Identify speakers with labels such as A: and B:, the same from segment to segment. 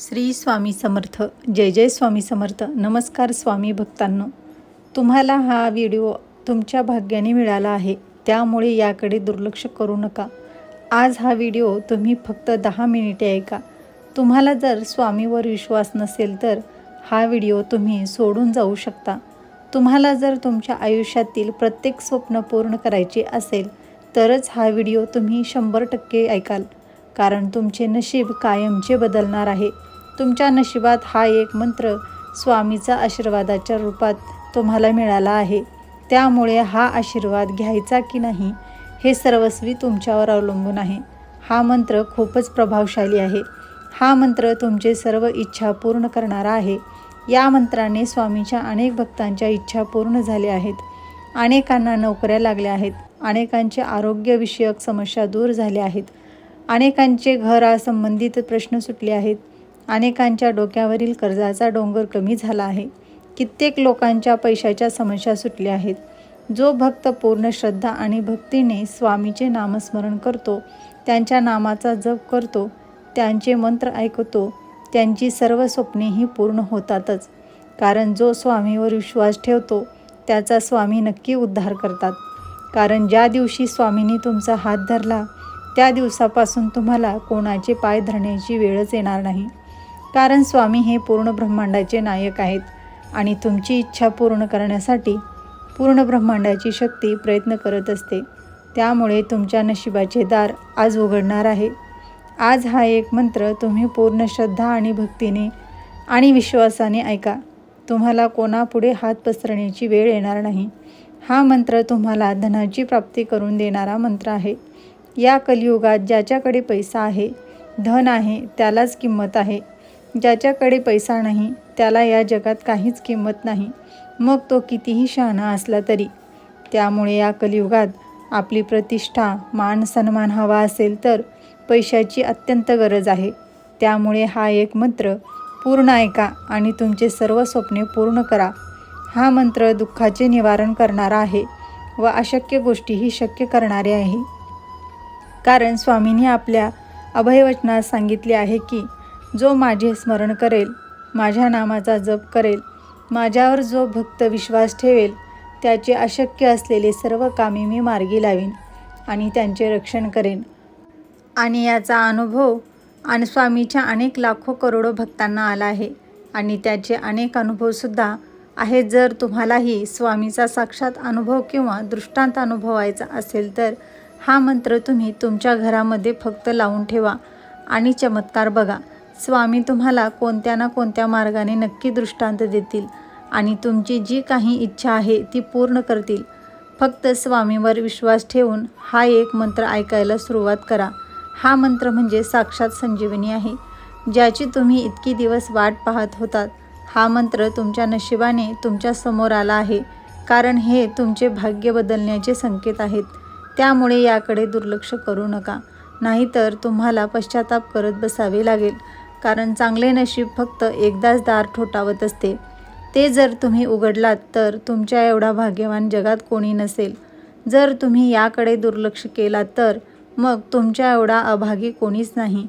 A: श्री स्वामी समर्थ. जय जय स्वामी समर्थ. नमस्कार स्वामी भक्तांनो. तुम्हाला हा व्हिडिओ तुमच्या भाग्याने मिळाला आहे. त्यामुळे याकडे दुर्लक्ष करू नका. आज हा व्हिडिओ तुम्ही फक्त दहा मिनिटे ऐका. तुम्हाला जर स्वामीवर विश्वास नसेल तर हा व्हिडिओ तुम्ही सोडून जाऊ शकता. तुम्हाला जर तुमच्या आयुष्यातील प्रत्येक स्वप्न पूर्ण करायचे असेल तरच हा व्हिडिओ तुम्ही शंभर टक्के ऐकाल. कारण तुमचे नशीब कायमचे बदलणार आहे. तुमच्या नशिबात हा एक मंत्र स्वामीचा आशीर्वादाच्या रूपात तुम्हाला मिळाला आहे. त्यामुळे हा आशीर्वाद घ्यायचा की नाही हे सर्वस्वी तुमच्यावर अवलंबून आहे. हा मंत्र खूपच प्रभावशाली आहे. हा मंत्र तुमचे सर्व इच्छा पूर्ण करणारा आहे. या मंत्राने स्वामीच्या अनेक भक्तांच्या इच्छा पूर्ण झाल्या आहेत. अनेकांना नोकऱ्या लागल्या आहेत. अनेकांचे आरोग्यविषयक समस्या दूर झाल्या आहेत. अनेकांचे घरासंबंधित प्रश्न सुटले आहेत. अनेकांच्या डोक्यावरील कर्जाचा डोंगर कमी झाला आहे. कित्येक लोकांच्या पैशाच्या समस्या सुटल्या आहेत. जो भक्त पूर्ण श्रद्धा आणि भक्तीने स्वामीचे नामस्मरण करतो त्यांच्या नामाचा जप करतो त्यांचे मंत्र ऐकतो त्यांची सर्व स्वप्नेही पूर्ण होतातच. कारण जो स्वामीवर विश्वास ठेवतो त्याचा स्वामी नक्की उद्धार करतात. कारण ज्या दिवशी स्वामींनी तुमचा हात धरला त्या दिवसापासून तुम्हाला कोणाचे पाय धरण्याची वेळच येणार नाही. कारण स्वामी हे पूर्ण ब्रह्मांडाचे नायक आहेत आणि तुमची इच्छा पूर्ण करण्यासाठी पूर्ण ब्रह्मांडाची शक्ती प्रयत्न करत असते. त्यामुळे तुमच्या नशिबाचे दार आज उघडणार आहे. आज हा एक मंत्र तुम्ही पूर्ण श्रद्धा आणि भक्तीने आणि विश्वासाने ऐका. तुम्हाला कोणापुढे हात पसरण्याची वेळ येणार नाही. हा मंत्र तुम्हाला धनाची प्राप्ती करून देणारा मंत्र आहे. या कलियुगात ज्याच्याकडे पैसा आहे धन आहे त्यालाच किंमत आहे. ज्याच्याकडे पैसा नाही त्याला या जगात काहीच किंमत नाही. मग तो कितीही शहाणा असला तरी. त्यामुळे या कलियुगात आपली प्रतिष्ठा मान सन्मान हवा असेल तर पैशाची अत्यंत गरज आहे. त्यामुळे हा एक मंत्र पूर्ण ऐका आणि तुमचे सर्व स्वप्ने पूर्ण करा. हा मंत्र दुःखाचे निवारण करणारा आहे व अशक्य गोष्टीही शक्य करणारे आहे. कारण स्वामींनी आपल्या अभयवचनात सांगितले आहे की जो माझे स्मरण करेल माझ्या नामाचा जप करेल माझ्यावर जो भक्त विश्वास ठेवेल त्याचे अशक्य असलेले सर्व कामे मी मार्गी लावीन आणि त्यांचे रक्षण करेन. आणि याचा अनुभव आणि स्वामीच्या अनेक लाखो करोडो भक्तांना आला आहे आणि त्याचे अनेक अनुभवसुद्धा आहेत. जर तुम्हालाही स्वामीचा साक्षात अनुभव किंवा दृष्टांत अनुभवायचा असेल तर हा मंत्र तुम्ही तुमच्या घरामध्ये फक्त लावून ठेवा आणि चमत्कार बघा. स्वामी तुम्हाला कोणत्या ना कोणत्या मार्गाने नक्की दृष्टांत देतील आणि तुमची जी काही इच्छा आहे ती पूर्ण करतील. फक्त स्वामीवर विश्वास ठेवून हा एक मंत्र ऐकायला सुरुवात करा. हा मंत्र म्हणजे साक्षात संजीवनी आहे. ज्याची तुम्ही इतकी दिवस वाट पाहत होतात हा मंत्र तुमच्या नशिबाने तुमच्यासमोर आला आहे. कारण हे तुमचे भाग्य बदलण्याचे संकेत आहेत. त्यामुळे याकडे दुर्लक्ष करू नका. नाहीतर तुम्हाला पश्चाताप करत बसावे लागेल. कारण चांगले नशीब फक्त एकदाच दार ठोठावत असते. ते जर तुम्ही उघडलात तर तुमच्या एवढा भाग्यवान जगात कोणी नसेल. जर तुम्ही याकडे दुर्लक्ष केलात तर मग तुमच्या एवढा अभागी कोणीच नाही.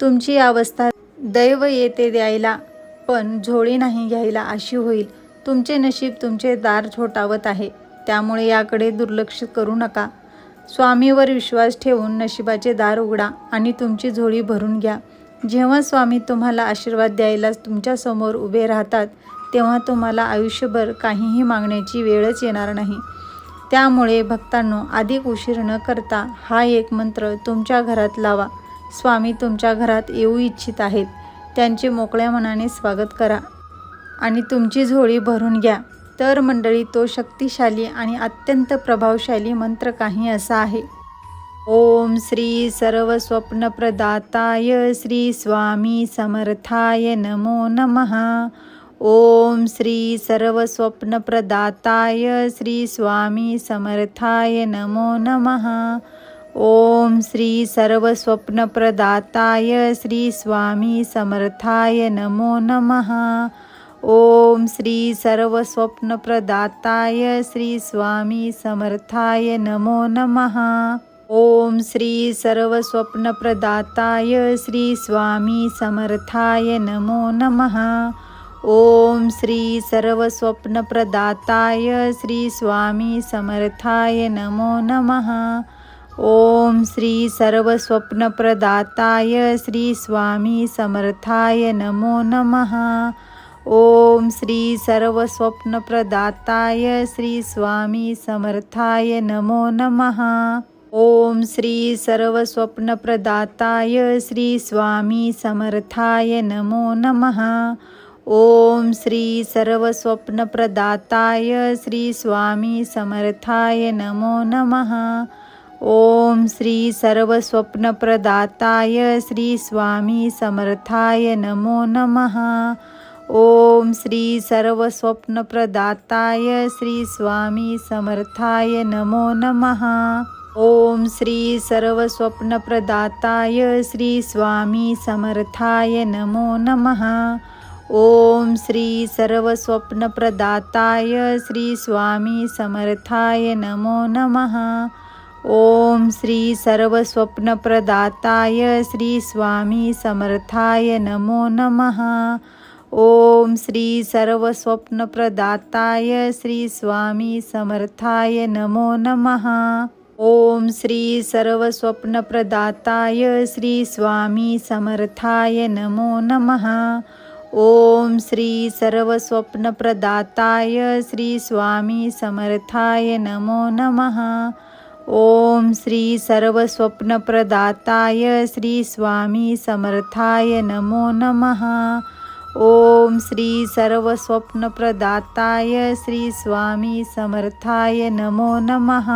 A: तुमची अवस्था दैव येते द्यायला पण झोळी नाही घ्यायला अशी होईल. तुमचे नशीब तुमचे दार छोटावत आहे त्यामुळे याकडे दुर्लक्ष करू नका. स्वामीवर विश्वास ठेवून नशिबाचे दार उघडा आणि तुमची झोळी भरून घ्या. जेव्हा स्वामी तुम्हाला आशीर्वाद द्यायला तुमच्यासमोर उभे राहतात तेव्हा तुम्हाला आयुष्यभर काहीही मागण्याची वेळच येणार नाही. त्यामुळे भक्तांनो अधिक उशीर न करता हा एक मंत्र तुमच्या घरात लावा. स्वामी तुमच्या घरात येऊ इच्छित आहेत. त्यांचे मोकळ्या मनाने स्वागत करा आणि तुमची झोळी भरून घ्या. तर मंडळी तो शक्तिशाली आणि अत्यंत प्रभावशाली मंत्र काही असा आहे. ओम श्री सर्वस्वप्नप्रदाताय श्री स्वामी समर्थाय नमो नमः। ओम श्री सर्वस्वप्नप्रदाताय श्री स्वामी समर्थाय नमो नमः। ओम श्री सर्वस्वप्नप्रदाताय श्री स्वामी समर्थाय नमो नमः। ओम श्री सर्वस्वप्नप्रदाताय श्री स्वामी समर्थाय नमो नमः। ओम श्री सर्वस्वप्नप्रदाताय श्री स्वामी समर्थाय नमो नमः। ओम श्री सर्वस्वप्नप्रदाताय श्री स्वामी समर्थाय नमो नमः। ओम श्री सर्वस्वप्नप्रदाताय श्री स्वामी समर्थाय नमो नमः। ओम श्री सर्वस्वप्नप्रदाताय श्री स्वामी समर्थाय नमो नमः। ओम श्री सर्वस्वप्नप्रदाताय श्री स्वामी समर्थाय नमो नमः। ओम श्री सर्वस्वप्नप्रदाताय श्री स्वामी समर्थाय नमो नमः। ओम श्री सर्वस्वप्नप्रदाताय श्री स्वामी समर्थाय नमो नमः। ओम श्री सर्वस्वप्नप्रदाताय श्री स्वामी समर्थाय नमो नमः। ओम श्री सर्वस्वप्नप्रदाताय श्री स्वामी समर्थाय नमो नमः। ओम श्री सर्वस्वप्नप्रदाताय श्री स्वामी समर्थाय नमो नमः। ओम श्री सर्वस्वप्नप्रदाताय श्री स्वामी समर्थाय नमो नमः। ओम श्री सर्वस्वप्नप्रदाताय श्री स्वामी समर्थाय नमो नमः। ओम श्री सर्वस्वप्नप्रदाताय श्री स्वामी समर्थाय नमो नमः। ओम श्री सर्वस्वप्नप्रदाताय श्री स्वामी समर्थाय नमो नमः। ओम श्री सर्वस्वप्नप्रदाताय श्री स्वामी समर्थाय नमो नमः। ओम श्री सर्वस्वप्नप्रदाताय श्री स्वामी समर्थाय नमो नमः।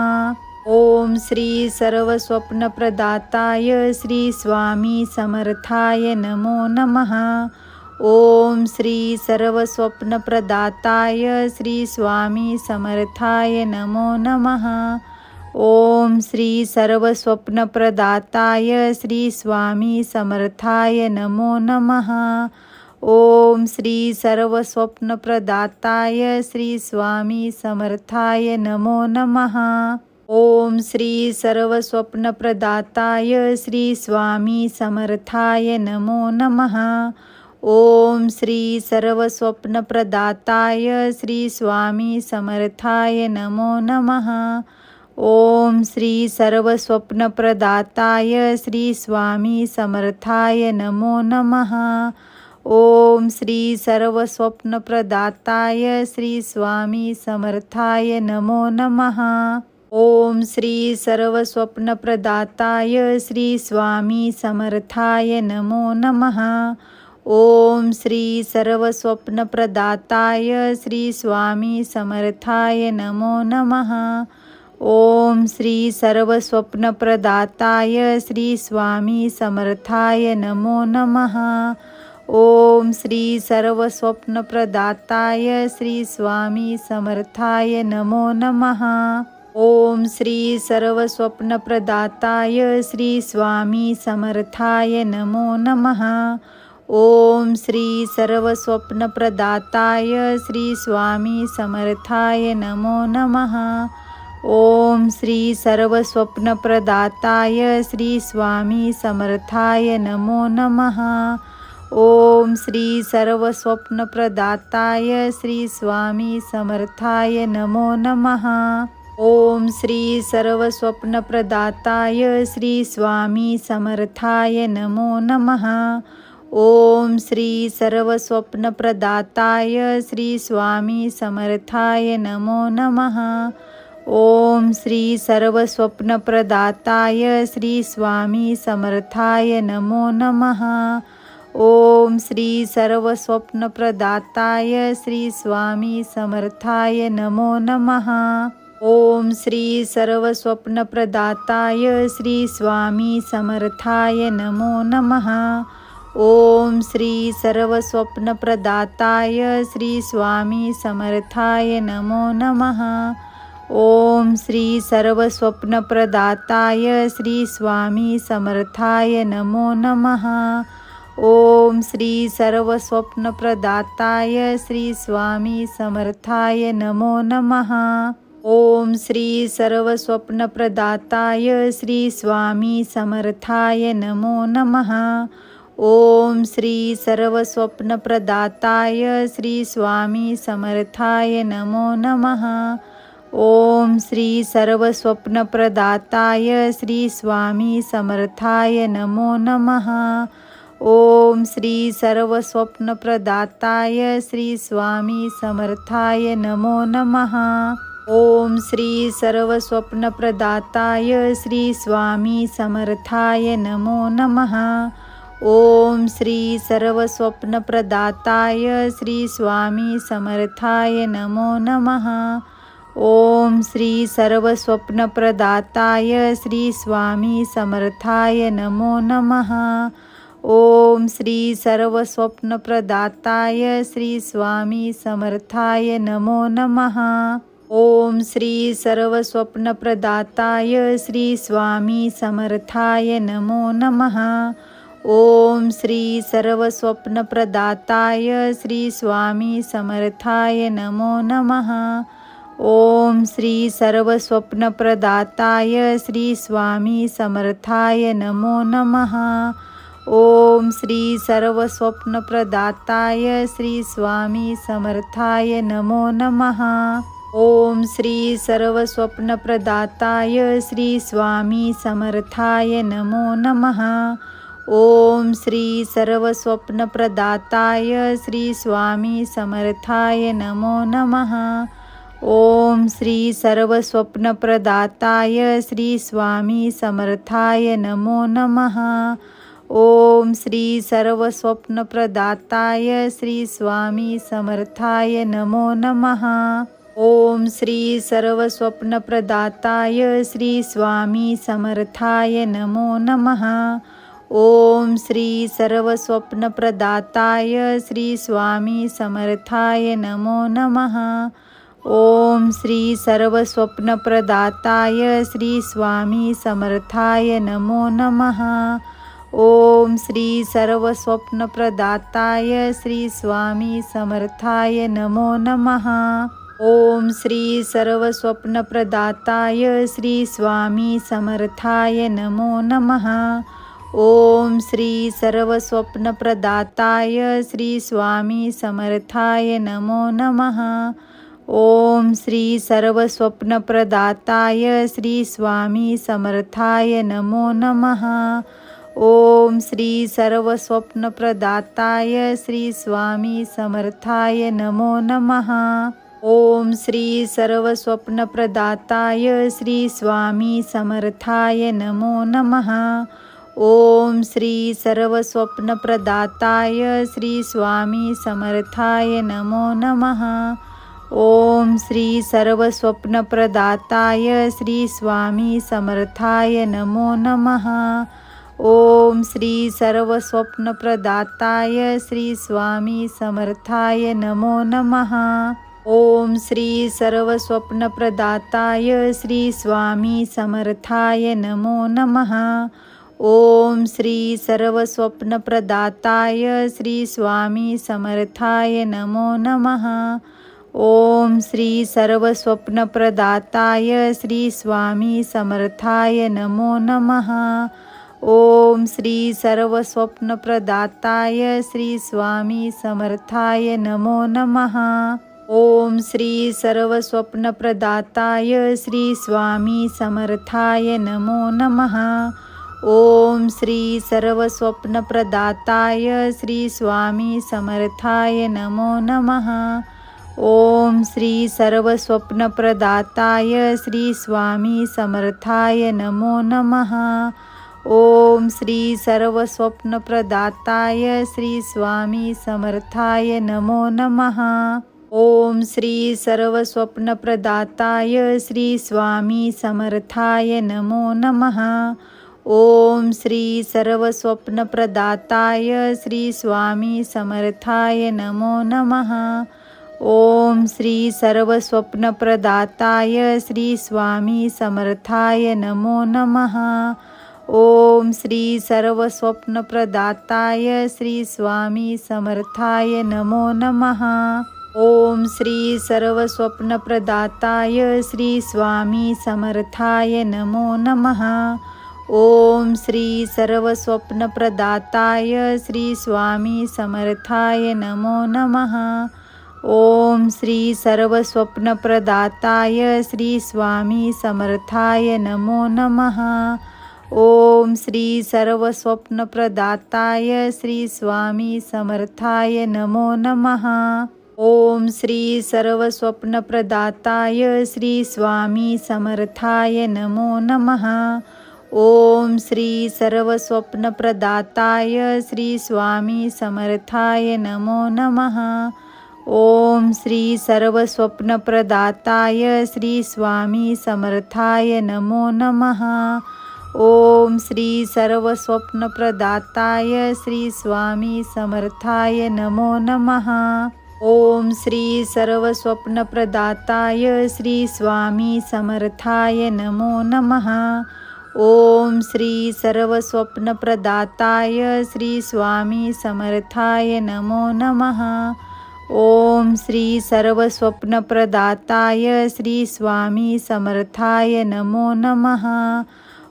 A: ओम श्री सर्वस्वप्नप्रदाताय श्री स्वामी समर्थाय नमो नमः। ओम श्री सर्वस्वप्नप्रदाताय श्री स्वामी समर्थाय नमो नमः। ओम श्री सर्वस्वप्नप्रदाताय श्री स्वामी समर्थाय नमो नमः। ओम श्री सर्वस्वप्नप्रदाताय श्री स्वामी समर्थाय नमो नमः। ओम श्री सर्वस्वप्नप्रदाताय श्री स्वामी समर्थाय नमो नमः। ओम श्री सर्वस्वप्नप्रदाताय श्री स्वामी समर्थाय नमो नमः। ओम श्री सर्वस्वप्नप्रदाताय श्री स्वामी समर्थाय नमो नमः। ओम श्री सर्वस्वप्नप्रदाताय श्री स्वामी समर्थाय नमो नमः। ओम श्री सर्वस्वप्नप्रदाताय श्री स्वामी समर्थाय नमो नमः। ओम श्री सर्वस्वप्नप्रदाताय श्री स्वामी समर्थाय नमो नमः। ओम श्री सर्वस्वप्नप्रदाताय श्री स्वामी समर्थाय नमो नमः। ओम श्री सर्वस्वप्नप्रदाताय श्री स्वामी समर्थाय नमो नमः। ओम श्री सर्वस्वप्नप्रदाताय श्री स्वामी समर्थाय नमो नमः। ओम श्री सर्वस्वप्नप्रदाताय श्री स्वामी समर्थाय नमो नमः। ओम श्री सर्वस्वप्नप्रदाताय श्री स्वामी समर्थाय नमो नमः। ओम श्री सर्वस्वप्नप्रदाताय श्री स्वामी समर्थाय नमो नमः। ओम श्री सर्वस्वप्नप्रदाताय श्री स्वामी समर्थाय नमो नमः। ओम श्री सर्वस्वप्नप्रदाताय श्री स्वामी समर्थाय नमो नमः। ओम श्री सर्वस्वप्नप्रदाताय श्री स्वामी समर्थाय नमो नमः। ओम श्री सर्वस्वप्नप्रदाताय श्री स्वामी समर्थाय नमो नमः। ओम श्री सर्वस्वप्नप्रदाताय श्री स्वामी समर्थाय नमो नमः। ओम श्री सर्वस्वप्नप्रदाताय श्री स्वामी समर्थाय नमो नमः। ओम श्री सर्वस्वप्नप्रदाताय श्री स्वामी समर्थाय नमो नमः। ओम श्री सर्वस्वप्नप्रदाताय श्री स्वामी समर्थाय नमो नमः। ओम श्री सर्वस्वप्नप्रदाताय श्री स्वामी समर्थाय नमो नमः। ओम श्री सर्वस्वप्नप्रदाताय श्री स्वामी समर्थाय नमो नमः। ओम श्री सर्वस्वप्नप्रदाताय श्री स्वामी समर्थाय नमो नमः। ओम श्री सर्वस्वप्नप्रदाताय श्री स्वामी समर्थाय नमो नमः। ओम श्री सर्वस्वप्नप्रदाताय श्री स्वामी समर्थाय नमो नमः। ओम श्री सर्वस्वप्नप्रदाताय श्री स्वामी समर्थाय नमो नमः। ओम श्री सर्वस्वप्नप्रदाताय श्री स्वामी समर्थाय नमो नमः। ओम श्री सर्वस्वप्नप्रदाताय श्री स्वामी समर्थाय नमो नमः। ओम श्री सर्वस्वप्नप्रदाताय श्री स्वामी समर्थाय नमो नमः। ओम श्री सर्वस्वप्नप्रदाताय श्री स्वामी समर्थाय नमो नमः। ओम श्री सर्वस्वप्नप्रदाताय श्री स्वामी समर्थाय नमो नमः। ओम श्री सर्वस्वप्नप्रदाताय श्री स्वामी समर्थाय नमो नमः। ओम श्री सर्वस्वप्नप्रदाताय श्री स्वामी समर्थाय नमो नमः। ओम श्री सर्वस्वप्नप्रदाताय श्री स्वामी समर्थाय नमो नमः। ओम श्री सर्वस्वप्नप्रदाताय श्री स्वामी समर्थाय नमो नमः। ओम श्री सर्वस्वप्नप्रदाताय श्री स्वामी समर्थाय नमो नमः। ओम श्री सर्वस्वप्नप्रदाताय श्री स्वामी समर्थाय नमो नमः। ओम श्री सर्वस्वप्नप्रदाताय श्री स्वामी समर्थाय नमो नमः। ओम श्री सर्वस्वप्नप्रदाताय श्री स्वामी समर्थाय नमो नमः। ओम श्री सर्वस्वप्नप्रदाताय श्री स्वामी समर्थाय नमो नमः। ओम श्री सर्वस्वप्नप्रदाताय श्री स्वामी समर्थाय नमो नमः। ओम श्री सर्वस्वप्नप्रदाताय श्री स्वामी समर्थाय नमो नमः। ओम श्री सर्वस्वप्नप्रदाताय श्री स्वामी समर्थाय नमो नमः। ओम श्री सर्वस्वप्नप्रदाताय श्री स्वामी समर्थाय नमो नमः। ओम श्री सर्वस्वप्नप्रदाताय श्री स्वामी समर्थाय नमो नमः। ओम श्री सर्वस्वप्नप्रदाताय श्री स्वामी समर्थाय नमो नमः। ओम श्री सर्वस्वप्नप्रदाताय श्री स्वामी समर्थाय नमो नमः। ओम श्री सर्वस्वप्नप्रदाताय श्री स्वामी समर्थाय नमो नमः। ओम श्री सर्वस्वप्नप्रदाताय श्री स्वामी समर्थाय नमो नमः। ओम श्री सर्वस्वप्नप्रदाताय श्री स्वामी समर्थाय नमो नमः। ओम श्री सर्वस्वप्नप्रदाताय श्री स्वामी समर्थाय नमो नमः। ओम श्री सर्वस्वप्नप्रदाताय श्री स्वामी समर्थाय नमो नमः। ओम श्री सर्वस्वप्नप्रदाताय श्री स्वामी समर्थाय नमो नमः। ओम श्री सर्वस्वप्नप्रदाताय श्री स्वामी समर्थाय नमो नमः। ओम श्री सर्वस्वप्नप्रदाताय श्री स्वामी समर्थाय नमो नमः। ओम श्री सर्वस्वप्नप्रदाताय श्री स्वामी समर्थाय नमो नमः। ओम श्री सर्वस्वप्नप्रदाताय श्री स्वामी समर्थाय नमो नमः। ओम श्री सर्वस्वप्नप्रदाताय श्री स्वामी समर्थाय नमो नमः। ओम श्री सर्वस्वप्नप्रदाताय श्री स्वामी समर्थाय नमो नमः। ओम श्री सर्वस्वप्नप्रदाताय श्री स्वामी समर्थाय नमो नमः। ओम श्री सर्वस्वप्नप्रदाताय श्री स्वामी समर्थाय नमो नमः। ओम श्री सर्वस्वप्नप्रदाताय श्री स्वामी समर्थाय नमो नमः। ओम श्री सर्वस्वप्नप्रदाताय श्री स्वामी समर्थाय नमो नमः। ओम श्री सर्वस्वप्नप्रदाताय श्री स्वामी समर्थाय नमो नमः। ओम श्री सर्वस्वप्नप्रदाताय श्री स्वामी समर्थाय नमो नमः। ओम श्री सर्वस्वप्नप्रदाताय श्री स्वामी समर्थाय नमो नमः। ओम श्री सर्वस्वप्नप्रदाताय श्री स्वामी समर्थाय नमो नमः। ओम श्री सर्वस्वप्नप्रदाताय श्री स्वामी समर्थाय नमो नमः। ओम श्री सर्वस्वप्नप्रदाताय श्री स्वामी समर्थाय नमो नमः। ओम श्री सर्वस्वप्नप्रदाताय श्री स्वामी समर्थाय नमो नमः। ओम श्री सर्वस्वप्नप्रदाताय श्री स्वामी समर्थाय नमो नमः।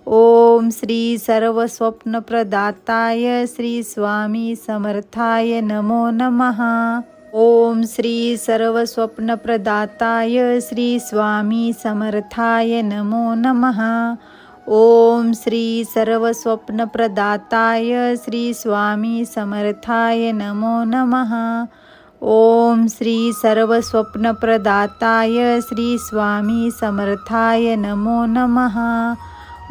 A: ओम श्री सर्वस्वप्नप्रदाताय श्री स्वामी समर्थाय नमो नमः। ओम श्री सर्वस्वप्नप्रदाताय श्री स्वामी समर्थाय नमो नमः। ओम श्री सर्वस्वप्नप्रदाताय श्री स्वामी समर्थाय नमो नमः। ओम श्री सर्वस्वप्नप्रदाताय श्री स्वामी समर्थाय नमो नमः।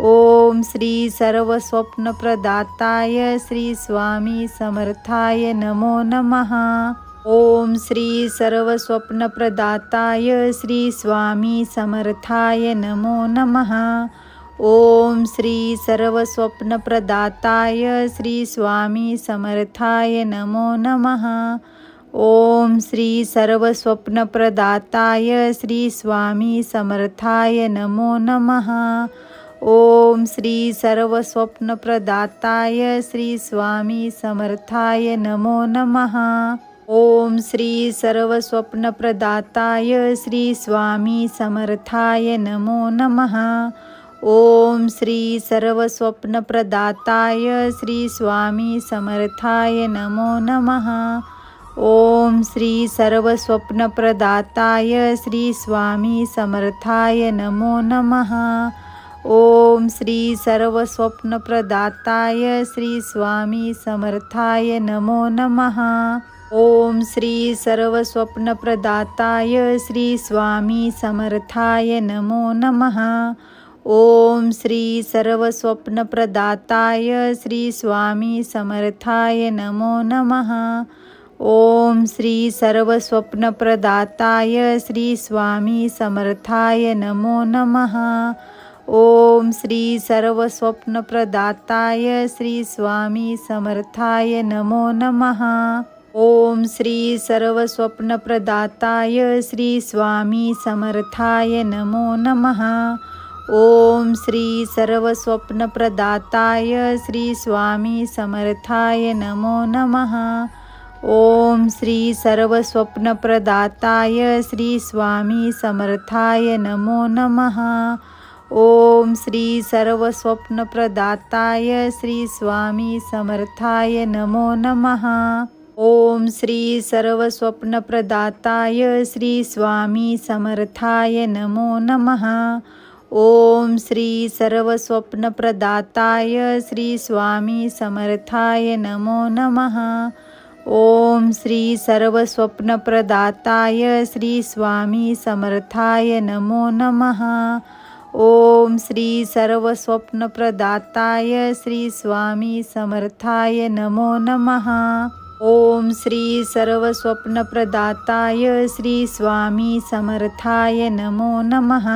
A: ओम श्री सर्वस्वप्नप्रदाताय श्री स्वामी समर्थाय नमो नमः। ओम श्री सर्वस्वप्नप्रदाताय श्री स्वामी समर्थाय नमो नमः। ओम श्री सर्वस्वप्नप्रदाताय श्री स्वामी समर्थाय नमो नमः। ओम श्री सर्वस्वप्नप्रदाताय श्री स्वामी समर्थाय नमो नमः। ओम श्री सर्वस्वप्नप्रदाताय श्री स्वामी समर्थाय नमो नमः। ओम श्री सर्वस्वप्नप्रदाताय श्री स्वामी समर्थाय नमो नमः। ओम श्री सर्वस्वप्नप्रदाताय श्री स्वामी समर्थाय नमो नमः। ओम श्री सर्वस्वप्नप्रदाताय श्री स्वामी समर्थाय नमो नमः। ओम श्री सर्वस्वप्नप्रदाताय श्री स्वामी समर्थाय नमो नमः। ओम श्री सर्वस्वप्नप्रदाताय श्री स्वामी समर्थाय नमो नमः। ओम श्री सर्वस्वप्नप्रदाताय श्री स्वामी समर्थाय नमो नमः। ओम श्री सर्वस्वप्नप्रदाताय श्री स्वामी समर्थाय नमो नमः। ओम श्री सर्वस्वप्नप्रदाताय श्री स्वामी समर्थाय नमो नमः। ओम श्री सर्वस्वप्नप्रदाताय श्री स्वामी समर्थाय नमो नमः। ओम श्री सर्वस्वप्नप्रदाताय श्री स्वामी समर्थाय नमो नमः। ओम श्री सर्वस्वप्नप्रदाताय श्री स्वामी समर्थाय नमो नमः। ओम श्री सर्वस्वप्नप्रदाताय श्री स्वामी समर्थाय नमो नमः। ओम श्री सर्वस्वप्नप्रदाताय श्री स्वामी समर्थाय नमो नमः। ओम श्री सर्वस्वप्नप्रदाताय श्री स्वामी समर्थाय नमो नमः। ओम श्री सर्वस्वप्नप्रदाताय श्री स्वामी समर्थाय नमो नमः। ओम श्री सर्वस्वप्नप्रदाताय श्री स्वामी समर्थाय नमो नमः। ओम श्री सर्वस्वप्नप्रदाताय श्री स्वामी समर्थाय नमो नमः।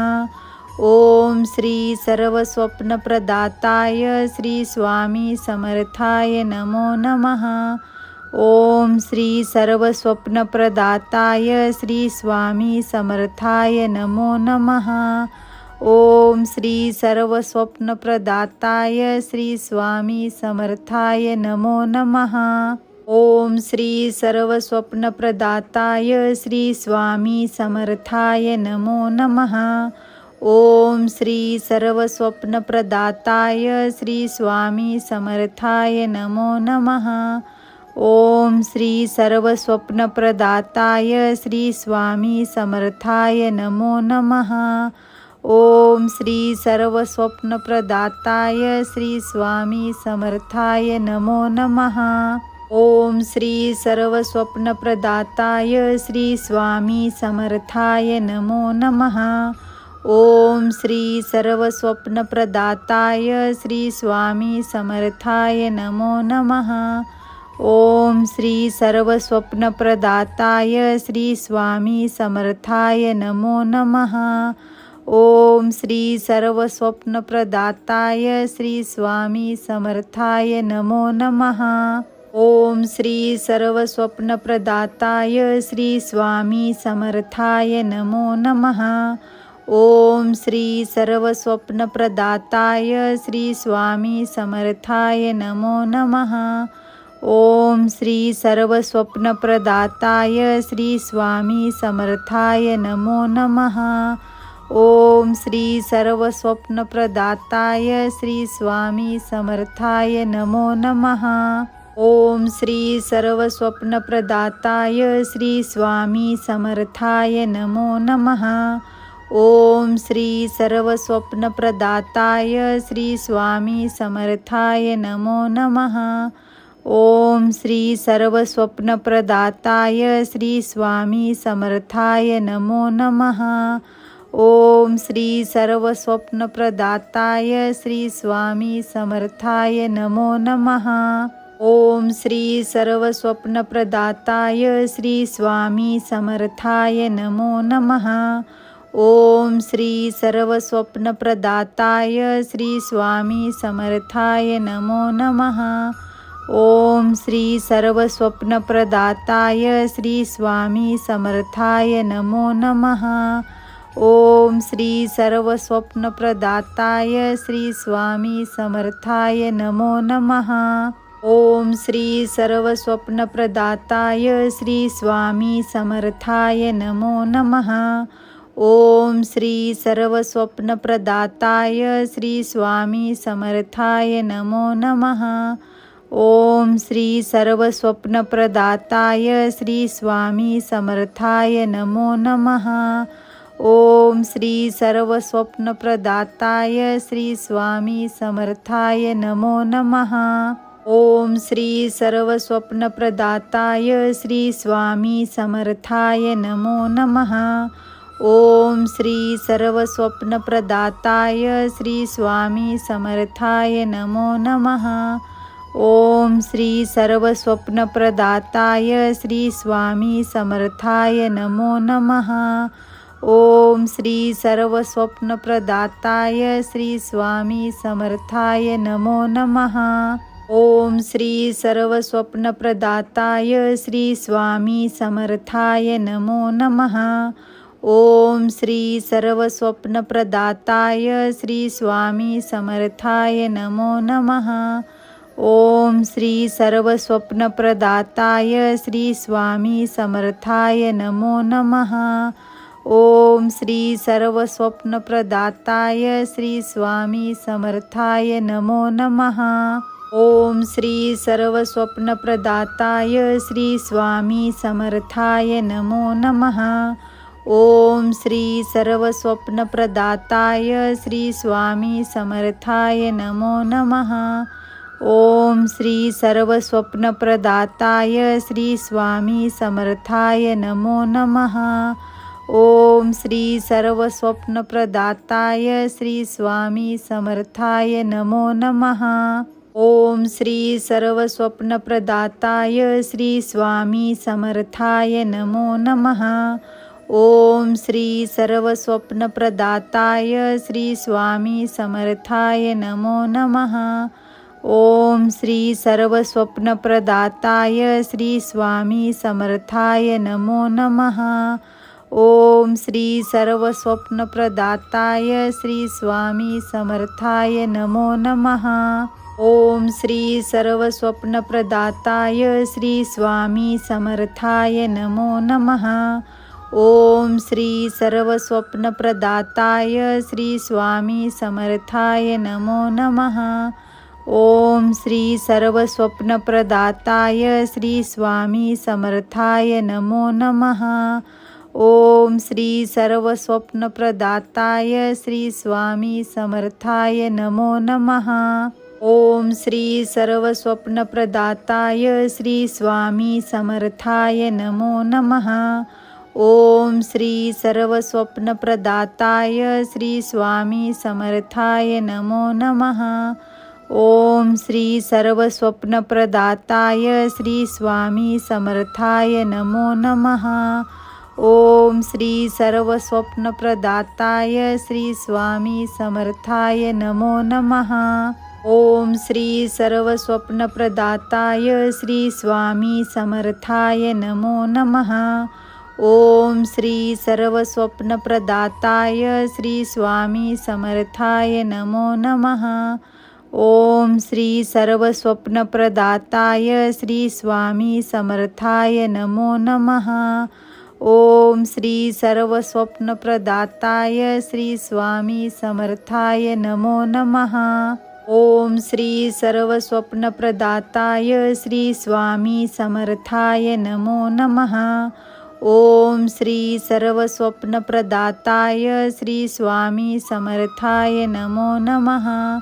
A: ओम श्री सर्वस्वप्नप्रदाताय श्री स्वामी समर्थाय नमो नमः। ओम श्री सर्वस्वप्नप्रदाताय श्री स्वामी समर्थाय नमो नमः। ओम श्री सर्वस्वप्नप्रदाताय श्री स्वामी समर्थाय नमो नमः। ओम श्री सर्वस्वप्नप्रदाताय श्री स्वामी समर्थाय नमो नमः। ओम श्री सर्वस्वप्नप्रदाताय श्री स्वामी समर्थाय नमो नमः। ओम श्री सर्वस्वप्नप्रदाताय श्री स्वामी समर्थाय नमो नमः। ओम श्री सर्वस्वप्नप्रदाताय श्री स्वामी समर्थाय नमो नमः। ओम श्री सर्वस्वप्नप्रदाताय श्री स्वामी समर्थाय नमो नमः। ओम श्री सर्वस्वप्नप्रदाताय श्री स्वामी समर्थाय नमो नमः। ओम श्री सर्वस्वप्नप्रदाताय श्री स्वामी समर्थाय नमो नमः। ओम श्री सर्वस्वप्नप्रदाताय श्री स्वामी समर्थाय नमो नमः। ओम श्री सर्वस्वप्नप्रदाताय श्री स्वामी समर्थाय नमो नमः। ओम श्री सर्वस्वप्नप्रदाताय श्री स्वामी समर्थाय नमो नमः। ओम श्री सर्वस्वप्नप्रदाताय श्री स्वामी समर्थाय नमो नमः। ओम श्री सर्वस्वप्नप्रदाताय श्री स्वामी समर्थाय नमो नमः। ओम श्री सर्वस्वप्नप्रदाताय श्री स्वामी समर्थाय नमो नमः। ओम श्री सर्वस्वप्नप्रदाताय श्री स्वामी समर्थाय नमो नमः। ओम श्री सर्वस्वप्नप्रदाताय श्री स्वामी समर्थाय नमो नमः। ओम श्री सर्वस्वप्नप्रदाताय श्री स्वामी समर्थाय नमो नमः। ओम श्री सर्वस्वप्नप्रदाताय श्री स्वामी समर्थाय नमो नमः। ओम श्री सर्वस्वप्नप्रदाताय श्री स्वामी समर्थाय नमो नमः। ओम श्री सर्वस्वप्नप्रदाताय श्री स्वामी समर्थाय नमो नमः। ओम श्री सर्वस्वप्नप्रदाताय श्री स्वामी समर्थाय नमो नमः। ओम श्री सर्वस्वप्नप्रदाताय श्री स्वामी समर्थाय नमो नमः। ओम श्री सर्वस्वप्नप्रदाताय श्री स्वामी समर्थाय नमो नमः। ओम श्री सर्वस्वप्नप्रदाताय श्री स्वामी समर्थाय नमो नमः। ओम श्री सर्वस्वप्नप्रदाताय श्री स्वामी समर्थाय नमो नमः। ओम श्री सर्वस्वप्नप्रदाताय श्री स्वामी समर्थाय नमो नमः। ओम श्री सर्वस्वप्नप्रदाताय श्री स्वामी समर्थाय नमो नमः। ओम श्री सर्वस्वप्नप्रदाताय श्री स्वामी समर्थाय नमो नमः। ओम श्री सर्वस्वप्नप्रदाताय श्री स्वामी समर्थाय नमो नमः। ओम श्री सर्वस्वप्नप्रदाताय श्री स्वामी समर्थाय नमो नमः। ओम श्री सर्वस्वप्नप्रदाताय श्री स्वामी समर्थाय नमो नमः। ओम श्री सर्वस्वप्नप्रदाताय श्री स्वामी समर्थाय नमो नमः। ओम श्री सर्वस्वप्नप्रदाताय श्री स्वामी समर्थाय नमो नमः। ओम श्री सर्वस्वप्नप्रदाताय श्री स्वामी समर्थाय नमो नमः। ओम श्री सर्वस्वप्नप्रदाताय श्री स्वामी समर्थाय नमो नमः। ओम श्री सर्वस्वप्नप्रदाताय श्री स्वामी समर्थाय नमो नमः। ओम श्री सर्वस्वप्नप्रदाताय श्री स्वामी समर्थाय नमो नमः। ओम श्री सर्वस्वप्नप्रदाताय श्री स्वामी समर्थाय नमो नमः। ओम श्री सर्वस्वप्नप्रदाताय श्री स्वामी समर्थाय नमो नमः। ओम श्री सर्वस्वप्नप्रदाताय श्री स्वामी समर्थाय नमो नमः। ओम श्री सर्वस्वप्नप्रदाताय श्री स्वामी समर्थाय नमो नमः। ओम श्री सर्वस्वप्नप्रदाताय श्री स्वामी समर्थाय नमो नमः। ओम श्री सर्वस्वप्नप्रदाताय श्री स्वामी समर्थाय नमो नमः। ओम श्री सर्वस्वप्नप्रदाताय श्री स्वामी समर्थाय नमो नमः। ओम श्री सर्वस्वप्नप्रदाताय श्री स्वामी समर्थाय नमो नमः। ओम श्री सर्वस्वप्नप्रदाताय श्री स्वामी समर्थाय नमो नमः। ओम श्री सर्वस्वप्नप्रदाताय श्री स्वामी समर्थाय नमो नमः। ओम श्री सर्वस्वप्नप्रदाताय श्री स्वामी समर्थाय नमो नमः। ओम श्री सर्वस्वप्नप्रदाताय श्री स्वामी समर्थाय नमो नमः। ओम श्री सर्वस्वप्नप्रदाताय श्री स्वामी समर्थाय नमो नमः। ओम श्री सर्वस्वप्नप्रदाताय श्री स्वामी समर्थाय नमो नमः। ओम श्री सर्वस्वप्नप्रदाताय श्री स्वामी समर्थाय नमो नमः। ओम श्री सर्वस्वप्नप्रदाताय श्री स्वामी समर्थाय नमो नमः। ओम श्री सर्वस्वप्नप्रदाताय श्री स्वामी समर्थाय नमो नमः। ओम श्री सर्वस्वप्नप्रदाताय श्री स्वामी समर्थाय नमो नमः।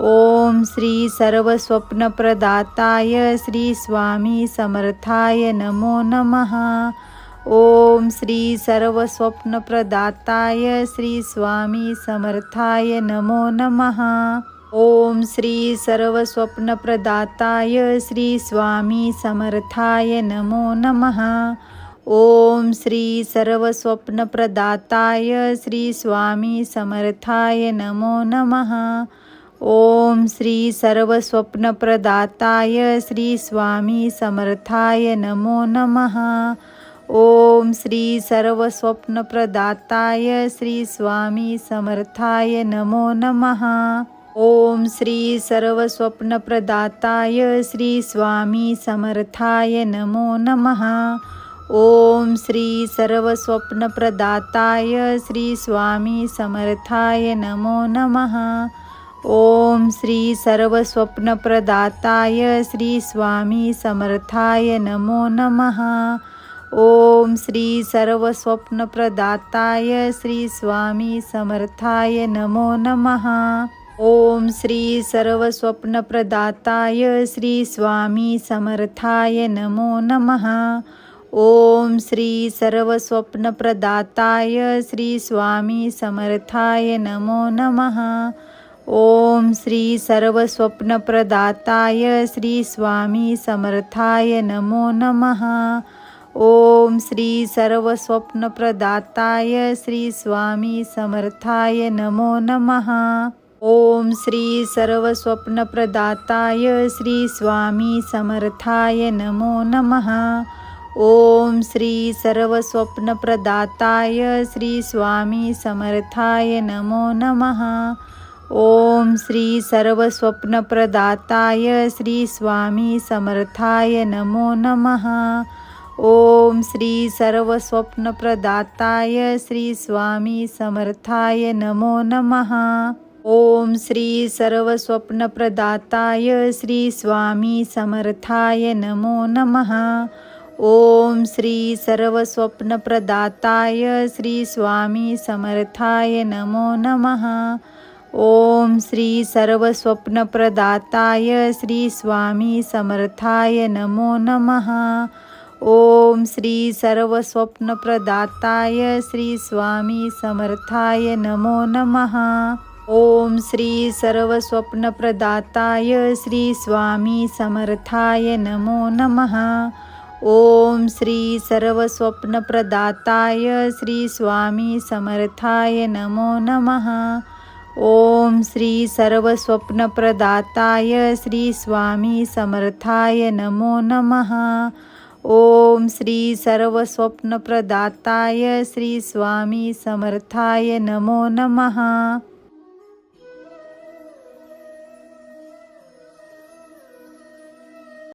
A: ओम श्री सर्वस्वप्नप्रदाताय श्री स्वामी समर्थाय नमो नमः। ओम श्री सर्वस्वप्नप्रदाताय श्री स्वामी समर्थाय नमो नमः। ओम श्री सर्वस्वप्नप्रदाताय श्री स्वामी समर्थाय नमो नमः। ओम श्री सर्वस्वप्नप्रदाताय श्री स्वामी समर्थाय नमो नमः। ओम श्री सर्वस्वप्नप्रदाताय श्री स्वामी समर्थाय नमो नमः। ओम श्री सर्वस्वप्नप्रदाताय श्री स्वामी समर्थाय नमो नमः। ओम श्री सर्वस्वप्नप्रदाताय श्री स्वामी समर्थाय नमो नमः। ओम श्री सर्वस्वप्नप्रदाताय श्री स्वामी समर्थाय नमो नमः। ओम श्री सर्वस्वप्नप्रदाताय श्री स्वामी समर्थाय नमो नमः। ओम श्री सर्वस्वप्नप्रदाताय श्री स्वामी समर्थाय नमो नमः। ओम श्री सर्वस्वप्नप्रदाताय श्री स्वामी समर्थाय नमो नमः। ओम श्री सर्वस्वप्नप्रदाताय श्री स्वामी समर्थाय नमो नमः। ओम श्री सर्वस्वप्नप्रदाताय श्री स्वामी समर्थाय नमो नमः। ओम श्री सर्वस्वप्नप्रदाताय श्री स्वामी समर्थाय नमो नमः। ओम श्री सर्वस्वप्नप्रदाताय श्री स्वामी समर्थाय नमो नमः। ओम श्री सर्वस्वप्नप्रदाताय श्री स्वामी समर्थाय नमो नमः। ओम श्री सर्वस्वप्नप्रदाताय श्री स्वामी समर्थाय नमो नमः। ओम श्री सर्वस्वप्नप्रदाताय श्री स्वामी समर्थाय नमो नमः। ओम श्री सर्वस्वप्नप्रदाताय श्री स्वामी समर्थाय नमो नमः। ओम श्री सर्वस्वप्नप्रदाताय श्री स्वामी समर्थाय नमो नमः। ओम श्री सर्वस्वप्नप्रदाताय श्री स्वामी समर्थाय नमो नमः। ओम श्री सर्वस्वप्नप्रदाताय श्री स्वामी समर्थाय नमो नमः। ओम श्री सर्वस्वप्नप्रदाताय श्री स्वामी समर्थाय नमो नमः। ओम श्री सर्वस्वप्नप्रदाताय श्री स्वामी समर्थाय नमो नमः। ओम श्री सर्वस्वप्नप्रदाताय श्री स्वामी समर्थाय नमो नमः। ओम श्री सर्वस्वप्नप्रदाताय श्री स्वामी समर्थाय नमो नमः।